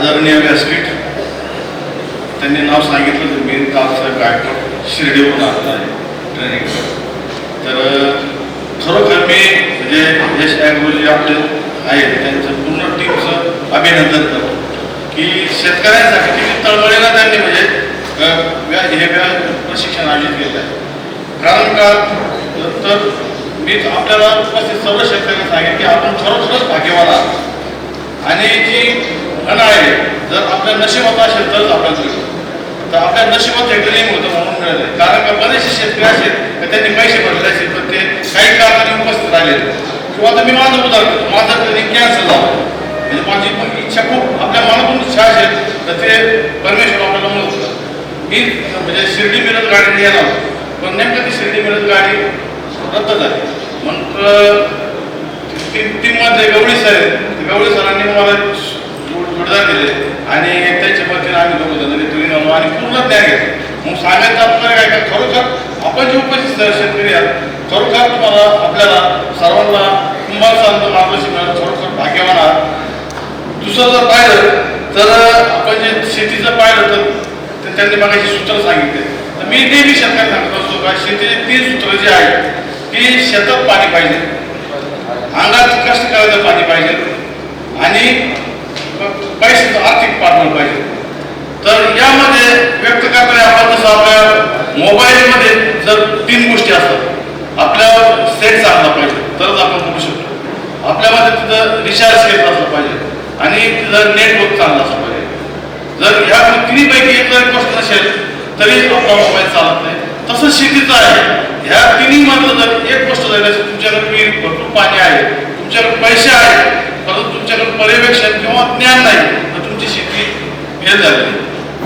आदरणीय व्यासपीठ त्यांनी नाव सांगितलं तर मी कालचं गायकवाड शिर्डीवरून आलेला आहे ट्रेनिंग तर खरोखर मी म्हणजे यश ॲग्रो जे आपले आहेत त्यांचं पूर्ण टीमचं अभिनंदन करतो. की शेतकऱ्यांसाठी किती तळमळीला त्यांनी म्हणजे हे प्रशिक्षण आयोजित केलं आहे. कारण का? तर मी आपल्याला उपस्थित सर्व शेतकऱ्यांना सांगेन की आपण खरोखरच भाग्यवान आहात. आणि जी म्हण आहे. जर आपल्या नशिबात असेल तरच आपल्याला मिळतं तर आपल्या नशिबात हे ड्रिलिंग होतं म्हणून मिळालं. कारण का बरेचसे शेतकरी असेल तर त्यांनी पैसे भरले असेल पण ते काही कारणाने उपस्थित राहिले किंवा आता मी माझं उदाहरण माझं ट्रेनिंग कॅन्सल झालं. म्हणजे माझी पण इच्छा खूप आपल्या मनातून इच्छा असेल तर ते परमेश्वर आपल्याला मिळतं मी म्हणजे शिर्डी मिळत गाडीने येणार पण नेमकं ती शिर्डी मिळत गाडी रद्द झाली. मग टीममध्ये गवळी सर गवळी सरांनी मला जोड- दिले आणि त्याच्या पद्धतीने आम्ही लोक जण म्हणजे तुम्ही आलो आणि पूर्ण ज्ञान घेतलं मग सांगायचं आपल्याला काय का खरोखर आपण जे उपस्थित दर्शन शेतकरी आहात खरोखर तुम्हाला आपल्याला सर्वांना कुंभार सांगतो मार्गदर्शन मिळालं खरोखर भाग्यवान आहात. दुसरं जर पाहिलं तर आपण जे शेतीचं पाहिलं तर त्यांनी मागायची सूत्र सांगितले. तर मी नेहमी शेतकऱ्यांना सांगत असतो का शेतीचे तीन सूत्र जे आहेत की शेतात पाणी पाहिजे. अंगात कष्ट करायचं पाणी पाहिजे. आणि पैशाचं आर्थिक पाठवलं पाहिजे. तर यामध्ये व्यक्त करणारे आपण जसं आपल्या मोबाईलमध्ये जर तीन गोष्टी असतात आपल्या सेट चांगला पाहिजे तरच आपण बघू शकतो. आपल्यामध्ये तिथं रिचार्ज केलं असलं पाहिजे आणि तिथं नेटवर्क चांगलं असलं पाहिजे. जर ह्या तिन्हीपैकी एक जर गोष्ट नसेल तरी आपला मोबाईल चालत नाही. तसं शेतीचं आहे. ह्या तिन्ही मधलं जर एक गोष्ट झाली असेल तुमच्याकडे विहीर भरपूर पाणी आहे तुमच्याकडे पैसे आहेत परंतु तुमच्याकडे पर्यवेक्षण किंवा ज्ञान नाही तर तुमची शेती हे झाली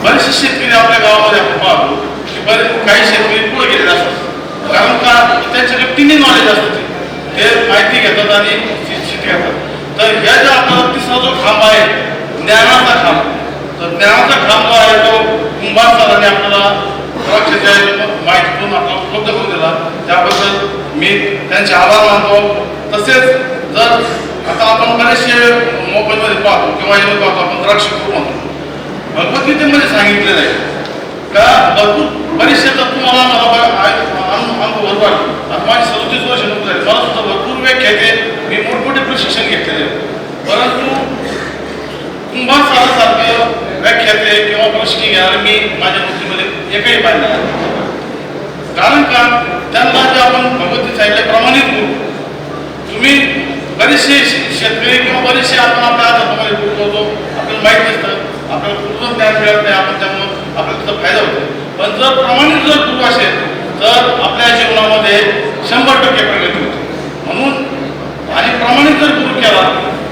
बरेचसे शेतकरी आपल्या गावामध्ये आपण पाहतो की बरेच काही शेतकरी पुढे गेलेले असतात. कारण का? त्यांच्याकडे तिन्ही नॉलेज असते ते. माहिती घेतात आणि शे- शेती घेतात तर ह्या ज्या आपला तिसरा जो खांब आहे ज्ञानाचा खांब. तर ज्ञानाचा खांब जो आहे तो कुंभार सरांनी आपल्याला द्राक्षाच्या माहिती करून आपला उपलब्ध करून दिला त्याबद्दल मी त्यांचे आभार मानतो. तसेच जर आता आपण बरेचसे मोबाईलमध्ये पाहतो किंवा यामध्ये पाहतो आपण द्राक्ष म्हणतो. भगवद्गीतेमध्ये सांगितलेलं आहे का भरपूर बरेचसे तर तुम्हाला मला अनुभव आता माझी सदतीस वर्ष नंतर मला सुद्धा भरपूर व्याख्या येते मी मोठमोठे प्रशिक्षण घेतलेले परंतु कुंभार सारासारखं येते किंवा प्रशिक्षण घेणारे मी माझ्या नोकरीमध्ये एकही पाहिलं कारण का? त्यांना जे आपण भगवती सांगितले प्रमाणित करू तुम्ही बरेचसे शे- शेतकरी किंवा बरेचसे आपण आपल्या हातामध्ये होतो आपल्याला माहीत नसतं आपल्याला पूर्ण ज्ञान मिळत नाही आपण त्यामुळं आपल्याला त्याचा फायदा होतो. पण जर प्रमाणित जर गुरु असेल तर आपल्या जीवनामध्ये शंभर टक्के प्रगती होते. म्हणून आणि प्रमाणित जर गुरु केला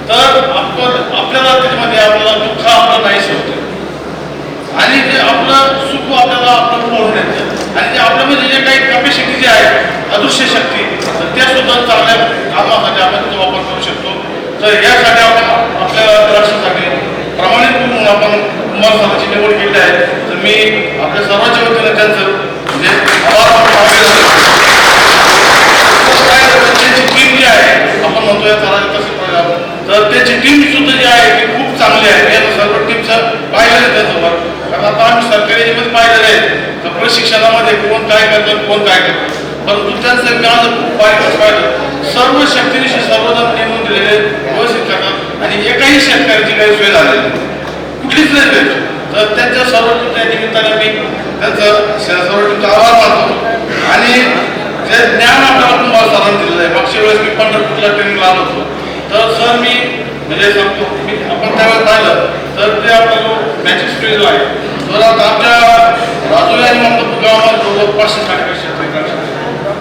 तर आपण आपल्याला त्याच्यामध्ये आपल्याला दुःख आपलं नाहीच होतं. आणि जे आपलं सुख आपल्याला आपलं पूर्ण येतं आणि जे आपल्यामध्ये जे काही कॅपॅसिटी जे आहे अदृश्य शक्ती तर त्या सुद्धा चांगल्या कामासाठी आपण त्याचा वापर करू शकतो. तर यासाठी आपण आपल्या राष्ट्रासाठी प्रमाणित म्हणून आपण कुमार सरांची निवड केली आहे. तर मी आपल्या सर्वांच्या वतीनं त्यांचं म्हणजे तर त्यांची टीम जी आहे आपण म्हणतो या कसं तर त्याची टीम सुद्धा जी आहे ती खूप चांगली आहे. मी सर्व टीमचं पाहिलेलं आहे त्यासमोर कारण आता आम्ही सरकारी याच्यामध्ये पाहिलेलं आहे. तर प्रशिक्षणामध्ये कोण काय करतं कोण काय करतं. परंतु त्यांचं मी आज खूप पाहिलं पाहिलं. सर्व शक्तीनिशी आणि एकाही शेतकऱ्याची काही सोय झालेली कुठलीच नाही सोय. तर त्यांच्या सर्व त्या मी त्यांचं सर्व आवाज आभार मानतो. आणि जे ज्ञान आपल्याला तुम्हाला सरांनी दिलेलं आहे मागच्या वेळेस मी पंढरपूरला ट्रेनिंगला आलो होतो. तर सर मी म्हणजे सांगतो मी आपण त्यावेळेस पाहिलं तर ते आपल्याला मॅचेस फ्री आहे तर आता आमच्या राजुरी आणि म्हणतो गावामध्ये जवळजवळ पाचशे साडेपाचशे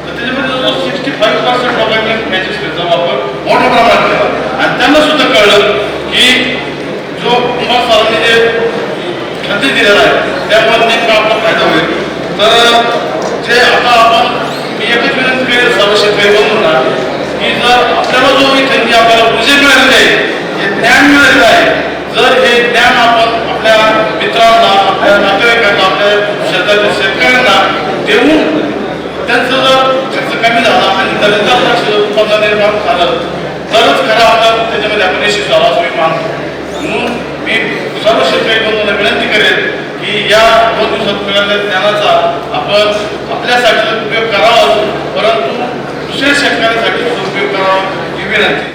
तर त्याच्यामध्ये जवळजवळ सिक्स्टी फाईव्ह पर्सेंट लोकांनी मॅचेस फ्रीचा वापर मोठ्या प्रमाणात केला आणि त्यांना सुद्धा कळलं की जो कुंभार सरांनी जे खाते दिलेलं आहे त्यामुळे नेमका आपला फायदा होईल तर जे आता आपण मी एकच विनंती करेल सर्व शेतकरी बंधूंना की जर आपल्याला जो इथे आपल्याला पूजे मिळालेली आहे हे ज्ञान मिळालेलं आहे जर हे ज्ञान आपण आपल्या मित्रांना आपल्या नातेवाईकांना आपल्या शेतातील शेतकऱ्यांना देऊन त्यांचं जर खर्च कमी झाला आणि दलित उत्पन्न निर्माण झालं तरच खरं आपलं त्याच्यामध्ये आपण यशस्वी झाला असं मी मानतो. म्हणून मी सर्व करेन की या दोन दिवसात मिळालेल्या ज्ञानाचा आपण आपल्यासाठी उपयोग करावा परंतु दुसऱ्या शेतकऱ्यांसाठी उपयोग करावा ही विनंती